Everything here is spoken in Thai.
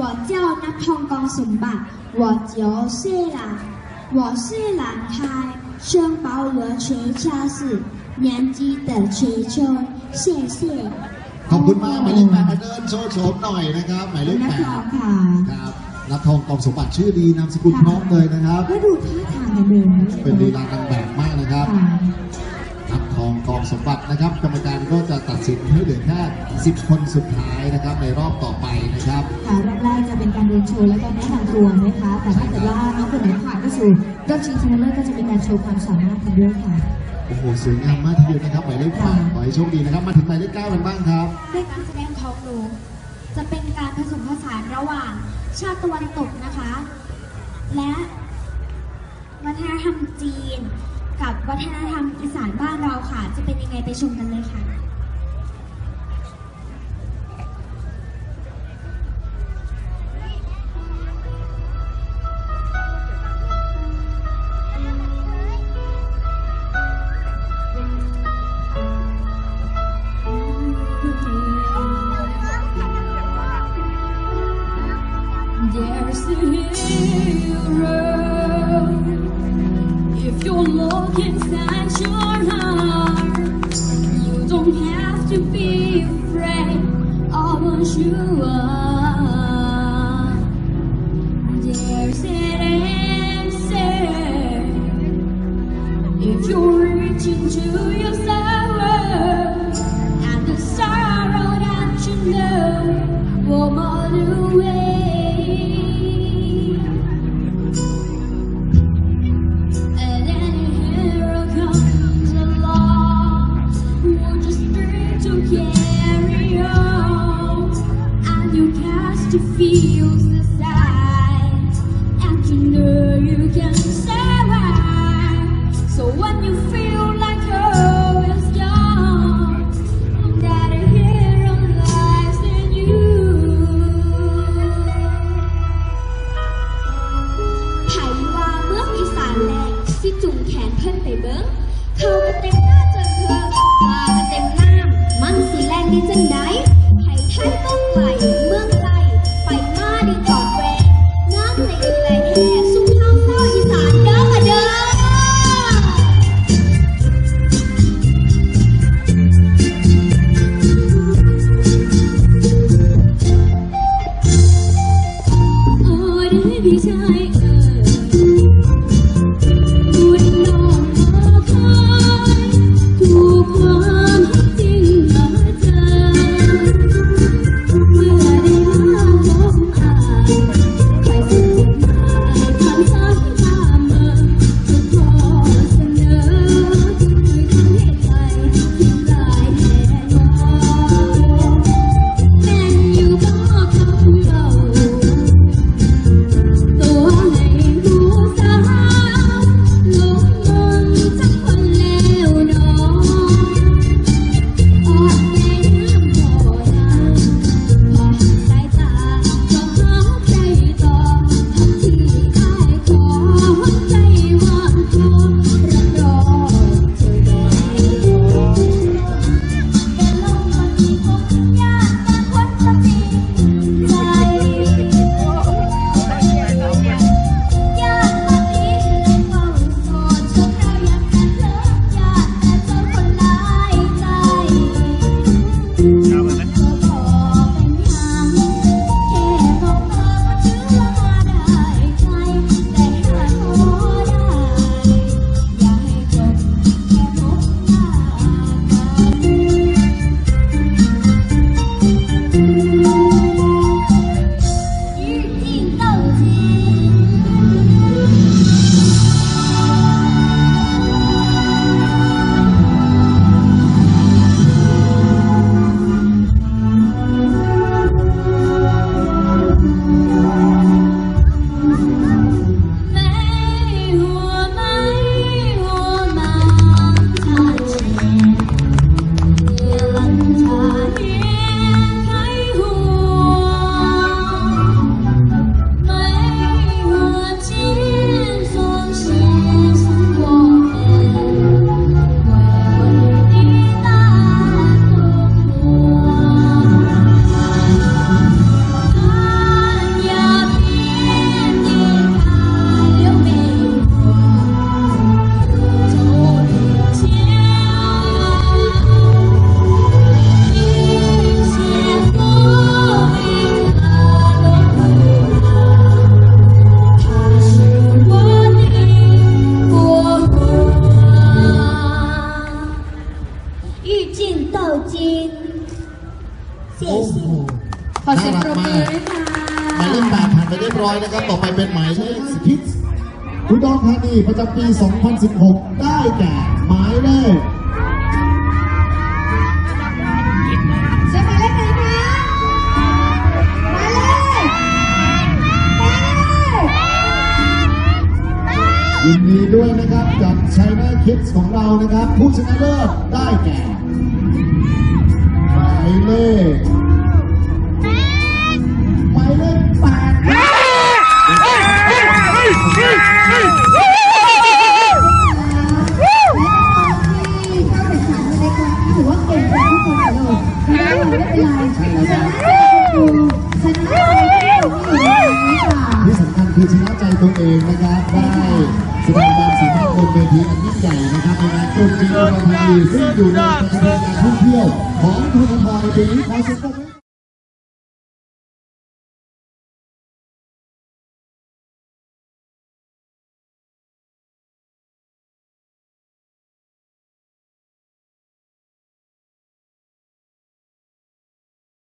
我叫นัททองกองสมบัติ我九岁了我是男孩生保额全家是年纪的追求谢谢 ขอบคุณมากหมายเลขแปดมาเดินโชว์โฉมหน่อยนะครับ หมายเลข นัก แปด ร้องค่ะ ครับนัททองกองสมบัติชื่อดีนามสกุลพร้อมเลยนะครับ ก็ดูท่าทางกันเดินนะ เป็นลีลานางแบบมากนะครับ ค่ะ นัททองกองสมบัตินะครับ กรรมการก็จะตั ดสินให้เหลือแค่10 คนสุดท้ายนะครับในรอบต่อไปนะครับ ค่ะรอบแรกจะเป็นการเดินโชว์และการแนะนำตัวนะคะ แต่ถ้าเกิดว่าน้องคนไหนผ่านก็สู่รอบชิงชนะเลิศก็จะมีการโชว์ความสามารถกันด้วยค่ะ โอ้โหสวยงามมากทีเดียวนะครับหมายเลขแปดขอให้โชคดีนะครับ มาถึงหมายเลขเก้ากันบ้างครับ ด้วยการแสดงของหนูจะเป็นการผสมผสานระหว่างชาติตะวันตกนะคะ และวัฒนธรรมจีน กับวัฒนธรรมอีสานบ้านเราค่ะ จะเป็นยังไงไปชมกันเลยค่ะ your heart, you don't have to be afraid of what you are. There's an answer. If you reach into your ินสียโอ้โหนขอเสียงปบมือด้วยค่ะ หมายเลขแปดผ่านไปเรียบร้อยนะครับ ต่อไปเป็นหมายเลขสิบพิษคุณดองธานีประจำปี 2016 ได้แก่หมายเลขเสื้มาเลยมาเลยมาเลยยินดีด้วยนะครับกับชัยแม่คิดของเรานะครับ ผู้ชนะเลิศได้แก่ ห คัญคือชนใจตัวเองนะครับได้แสดงความสามารถบนเวทีอันยิ่งใหญ่นะครับในงานตรุษจีนอุดรธานีซึ่งอยู่ในการทศกานท่องเที่ยวของทุนทรในปีนี้ขอเสียงปรบมือ